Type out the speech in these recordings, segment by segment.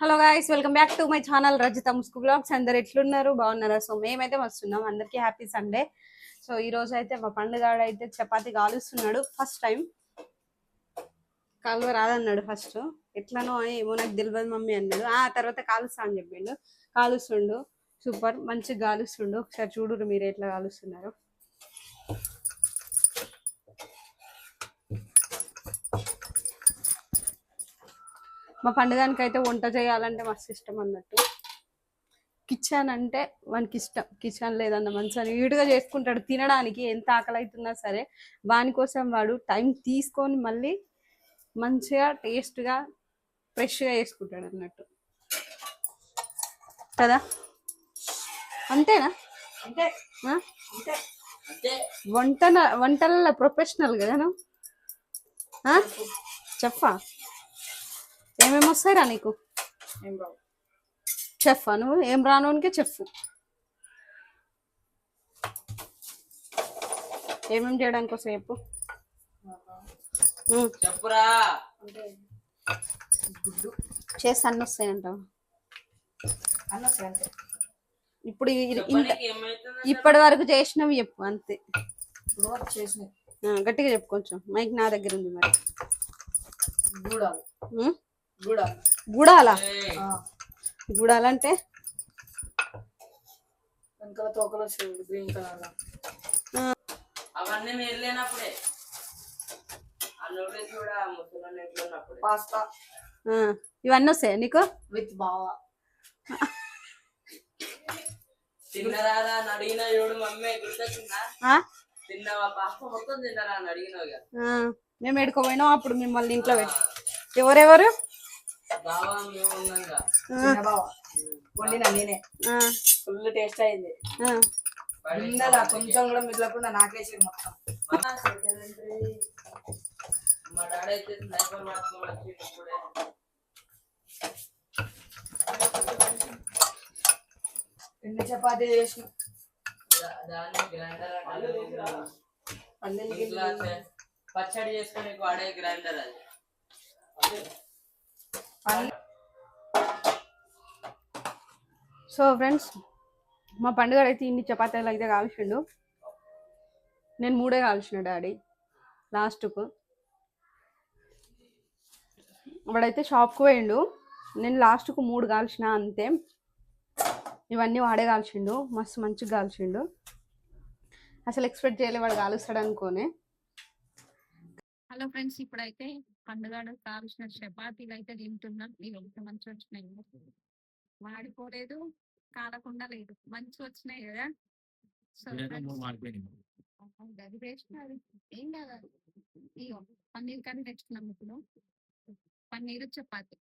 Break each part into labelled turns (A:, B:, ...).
A: Hello guys welcome back to my channel Rajitha Musku blogs అందరు ఎట్లున్నారు? బాగున్నారా? So మేమైతే వస్తున్నాం. అందరికీ హ్యాపీ సండే సో ఈ రోజు అయితే మా పండుగాడు అయితే చపాతి కాలుస్తున్నాడు. ఫస్ట్ టైం కాలువ రాదన్నాడు ఫస్ట్ ఎట్లనో అని ఏమో నాకు తెలియదు మమ్మీ అన్నాడు. ఆ తర్వాత కాలుస్తా అని చెప్పిండు. కాలుస్తుండు. సూపర్ మంచిగా కాలుస్తుండు. ఒకసారి చూడురు మీరు ఎట్లా కాలుస్తున్నారు. మా పండుగానికి అయితే వంట చేయాలంటే మస్తు ఇష్టం అన్నట్టు. కిచెన్ అంటే వానికి ఇష్టం. కిచెన్ లేదన్న మంచిగా నీట్గా చేసుకుంటాడు తినడానికి ఎంత ఆకలి అవుతున్నా సరే. వాని కోసం వాడు టైం తీసుకొని మళ్ళీ మంచిగా టేస్ట్గా ఫ్రెష్గా చేసుకుంటాడు అన్నట్టు. కదా? అంతేనా? వంట వంటల ప్రొఫెషనల్ కదా నువ్వు? చెప్పా. ఏమేమి వస్తాయిరా నీకు? చెఫ్ నువ్వు? ఏం రానోనికే చెఫ్ ఏమేమి చేయడానికి వస్తాయి చెప్పు.
B: చెప్పురా.
A: చేసి అన్ని వస్తాయంట. ఇప్పుడు ఇప్పటి వరకు చేసినవి చెప్పు అంతే. గట్టిగా చెప్పు కొంచెం. మైక్ నా దగ్గర ఉంది మరి.
C: గూడాలు? గూడాలు
A: గుడాలంటే?
C: వెనకాల తోకలు వచ్చేవి గ్రీన్ కలర్లో
B: అవన్నీ మీరు లేనప్పుడే
C: పాస్తా.
A: ఇవన్నీ వస్తాయా నీకు?
C: విత్ బావా.
B: తిన్నరారా అని అడిగినా చూడు మమ్మీ గుర్తొచ్చిందా?
A: ఆ?
B: తిన్నావా పాస్తా మొత్తం తిన్నారా అని అడిగినావు
A: మేము ఎడుకోపోయినాం అప్పుడు మిమ్మల్ని ఇంట్లో పెట్టి. ఎవరెవరు?
C: వండినా నేనే. ఫుల్ టేస్ట్ అయింది. కొంచెం కూడా మిగలకుండా నాకేసి మొత్తం.
B: మా డాడీ అయితే స్నైపర్ పట్టుకొని వచ్చి ఇప్పుడే.
C: ఎన్ని చపాతీ చేసిన.
B: పచ్చడి చేసుకొని వాడే గ్రైండర్ అది.
A: సో ఫ్రెండ్స్ మా పండుగ అయితే ఇన్ని చపాతీలు అయితే కాల్చిండు. నేను మూడే కాల్చిన డాడీ లాస్ట్కు. వాడైతే షాప్కి పోయిండు. నేను లాస్ట్కు మూడు కాల్చిన అంతే. ఇవన్నీ వాడే కాల్చిండు మస్తు మంచిగా కాల్చిండు. అసలు ఎక్స్పెక్ట్ చేయలే వాడు కాలుస్తాడు అనుకోనే.
D: హలో ఫ్రెండ్స్ ఇప్పుడైతే పండుగ కాల్చిన చపాతీలు అయితే తింటున్నాం. ఇవి ఎంత మంచి వచ్చినాయి. వాడిపోలేదు. కాలకుండా లేదు. మంచి వచ్చినాయి కదా. సో అది వేస్ట్ కాదు. ఏం కాదు ఇగో పన్నీర్ కర్రీ తెచ్చుకున్నాం ఇప్పుడు. పన్నీర్ చపాతి.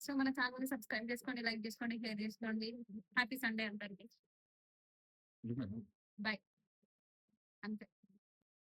D: సో మన ఛానల్ సబ్స్క్రైబ్ చేసుకోండి లైక్ చేసుకోండి షేర్ చేసుకోండి. హ్యాపీ సండే అందరికి బాయ్. అంతే.